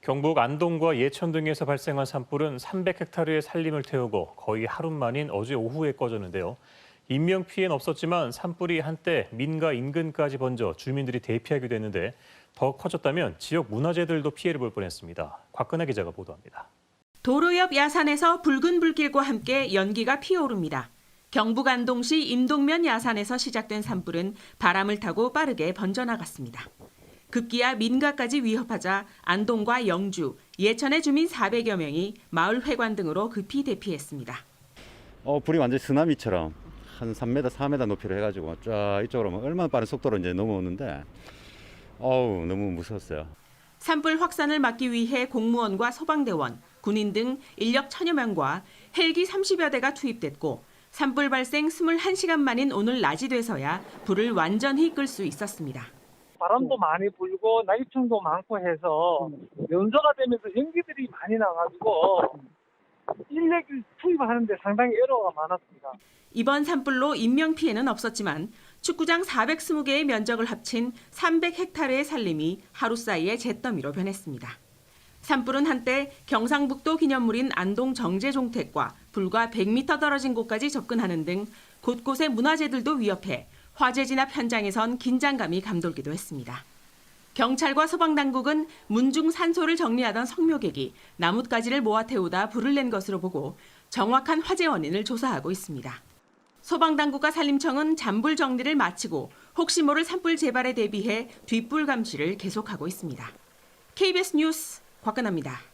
경북 안동과 예천 등에서 발생한 산불은 300헥타르의 산림을 태우고 거의 하루 만인 어제 오후에 꺼졌는데요. 인명 피해는 없었지만 산불이 한때 민가 인근까지 번져 주민들이 대피하기도 했는데 더 커졌다면 지역 문화재들도 피해를 볼 뻔했습니다. 곽근혜 기자가 보도합니다. 도로 옆 야산에서 붉은 불길과 함께 연기가 피어오릅니다. 경북 안동시 임동면 야산에서 시작된 산불은 바람을 타고 빠르게 번져나갔습니다. 급기야 민가까지 위협하자 안동과 영주, 예천의 주민 400여 명이 마을 회관 등으로 급히 대피했습니다. 어, 불이 완전 쓰나미처럼 한 3m, 4m 높이로 해가지고 쫙 이쪽으로 막 얼마나 빠른 속도로 이제 넘어오는데 어우 너무 무서웠어요. 산불 확산을 막기 위해 공무원과 소방대원, 군인 등 인력 천여 명과 헬기 30여 대가 투입됐고 산불 발생 21시간 만인 오늘 낮이 돼서야 불을 완전히 끌 수 있었습니다. 바람도 많이 불고 나이층도 많고 해서 연소가 되면서 연기들이 많이 나가지고 인력을 투입하는데 상당히 에러가 많았습니다. 이번 산불로 인명 피해는 없었지만 축구장 420개의 면적을 합친 300헥타르의 산림이 하루 사이에 잿더미로 변했습니다. 산불은 한때 경상북도 기념물인 안동 정제종택과 불과 100m 떨어진 곳까지 접근하는 등 곳곳의 문화재들도 위협해 화재 진압 현장에선 긴장감이 감돌기도 했습니다. 경찰과 소방당국은 문중 산소를 정리하던 성묘객이 나뭇가지를 모아 태우다 불을 낸 것으로 보고 정확한 화재 원인을 조사하고 있습니다. 소방당국과 산림청은 잔불 정리를 마치고 혹시 모를 산불 재발에 대비해 뒷불 감시를 계속하고 있습니다. KBS 뉴스 곽근아입니다.